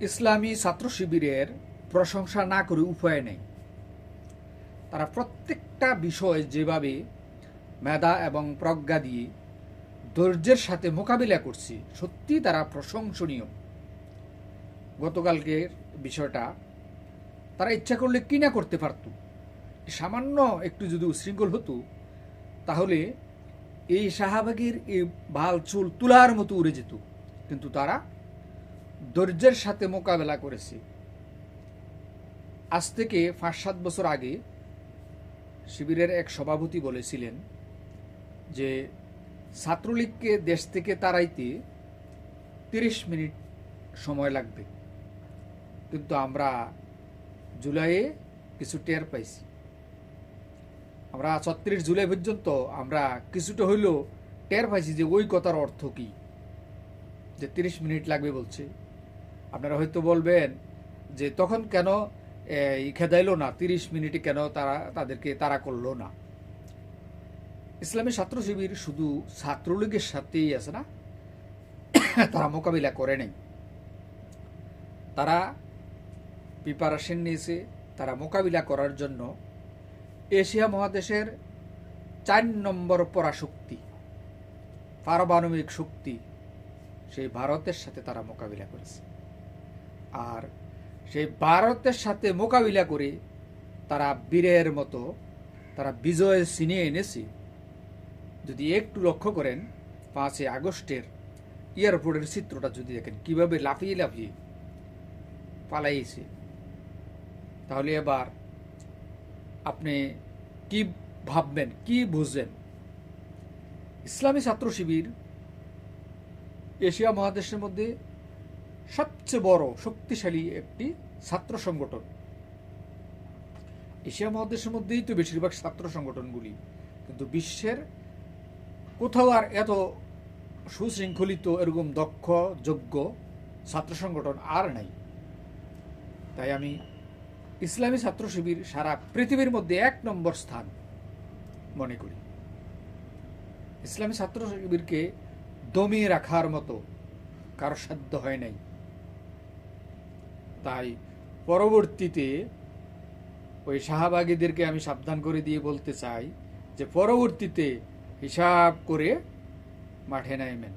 ইসলামী ছাত্র শিবিরের প্রশংসা না করে উপায় নেই। তারা প্রত্যেকটা বিষয় যেভাবে মেধা এবং প্রজ্ঞা দিয়ে ধৈর্যের সাথে মোকাবিলা করছে সত্যি তারা প্রশংসনীয়। গতকালকের বিষয়টা, তারা ইচ্ছা করলে কি না করতে পারত? সামান্য একটু যদি উশৃঙ্খল হতো, তাহলে এই শাহবাগের এই ভালো চুল তুলার মতো উড়ে যেত। কিন্তু তারা ধৈর্যের সাথে মোকাবেলা করেছি। আজ থেকে পাঁচ সাত বছর আগে শিবিরের এক সভাপতি বলেছিলেন যে, ছাত্রলীগকে দেশ থেকে তাড়াইতে তিরিশ মিনিট সময় লাগবে। কিন্তু আমরা জুলাইয়ে কিছু টের পাইছি। আমরা ছত্রিশ জুলাই পর্যন্ত আমরা কিছুটা হইলেও টের পাইছি যে ওই কথার অর্থ কি, যে তিরিশ মিনিট লাগবে বলছে। আপনারা হয়তো বলবেন যে তখন কেন এই খেদাইলো না, তিরিশ মিনিটে কেন তারা, তাদেরকে তারা করল না? ইসলামী ছাত্র শিবির শুধু ছাত্রলীগের সাথেই আছে না, তারা মোকাবিলা করে নাই। তারা প্রিপারেশন নিয়েছে, তারা মোকাবিলা করার জন্য এশিয়া মহাদেশের চার নম্বর পরাশক্তি, পারমাণবিক শক্তি, সেই ভারতের সাথে তারা মোকাবিলা করেছে। আর সেই ভারতের সাথে মোকাবিলা করে তারা বীরের মতো, তারা বিজয় ছিনিয়ে এনেছে। যদি একটু লক্ষ্য করেন, পাঁচই আগস্টের এয়ারপোর্টের চিত্রটা যদি দেখেন, কীভাবে লাফিয়ে লাফিয়ে পালাইছে। তাহলে এবার আপনি কি ভাববেন, কি বুঝবেন? ইসলামী ছাত্র শিবির এশিয়া মহাদেশের মধ্যে সবচেয়ে বড় শক্তিশালী একটি ছাত্র সংগঠন। এশিয়া মহাদেশের মধ্যেই তো বেশিরভাগ ছাত্র সংগঠনগুলি, কিন্তু বিশ্বের কোথাও আর এত সুশৃঙ্খলিত, এরকম দক্ষ, যোগ্য ছাত্র সংগঠন আর নাই। তাই আমি ইসলামী ছাত্র শিবির সারা পৃথিবীর মধ্যে এক নম্বর স্থান মনে করি। ইসলামী ছাত্র শিবিরকে দমিয়ে রাখার মতো কারও সাধ্য হয় নাই। তাই পরবর্তীতে ওই শাহবাগীদেরকে আমি সাবধান করে দিয়ে বলতে চাই যে পরবর্তীতে হিসাব করে মাঠে নাইবেন